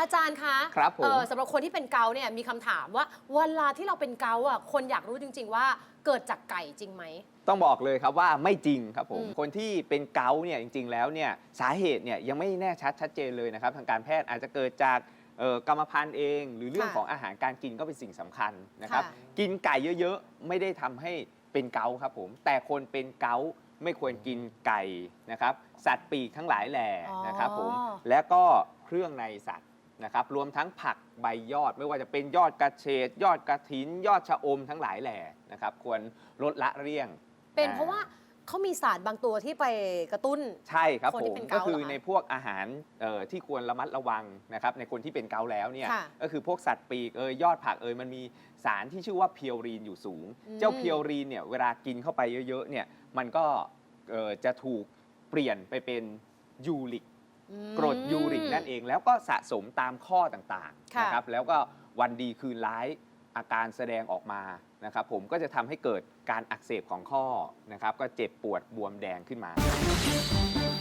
อาจารย์คะครับผม เออสำหรับคนที่เป็นเกาต์เนี่ยมีคำถามว่าเวลาที่เราเป็นเกาต์อะคนอยากรู้จริง ๆ ว่าเกิดจากไก่จริงไหม ต้องบอกเลยครับว่าไม่จริงครับผม อืม คนที่เป็นเกาต์เนี่ยจริง ๆ แล้วเนี่ยสาเหตุเนี่ยยังไม่แน่ชัดชัดเจนเลยนะครับทางการแพทย์อาจจะเกิดจากเอ่อกรรมพันธุ์เอง หรือเรื่องค่ะของอาหารการกินก็เป็นสิ่งสำคัญนะครับ ค่ะ กินไก่เยอะๆ ไม่ได้ทำให้เป็นเกาต์ครับผม แต่คนเป็นเกาต์ไม่ควรกินไก่นะครับ สัตว์ปีกทั้งหลายแหล่นะครับผม อ๋อ และก็เครื่องในสัตว์ นะครับรวมทั้งผักใบยอดไม่ว่าจะเป็นยอดกระเฉดยอดกระถิน ยอดชะอมทั้งหลายแหล่นะครับควรลดละเลี่ยงเป็นอ่เพราะว่าเขามีสารบางตัวที่ไปกระตุ้น ใช่ครับคนผที่มเป็นก็เกาต์คือเหรอคะในพวกอาหารเอ่อที่ควรระมัดระวังนะครับในคนที่เป็นเกาต์แล้วเนี่ยค่ะ ก็คือพวกสัตว์ปีกเอยยอดผักเอยมันมีสารที่ชื่อว่าเพียวรีนอยู่สูงอืมเจ้าเพียวรีนเนี่ยเวลากินเข้าไปเยอะๆเนี่ยมันก็เอ่อจะถูกเปลี่ยนไปเป็นยูริก อืม กรดยูริก นั่นเองแล้วก็สะสมตามข้อต่างๆค่ะนะครับแล้วก็วันดีคืนร้ายอาการแสดงออกมานะครับผมก็จะทำให้เกิดการอักเสบของข้อนะครับก็เจ็บปวดบวมแดงขึ้นมา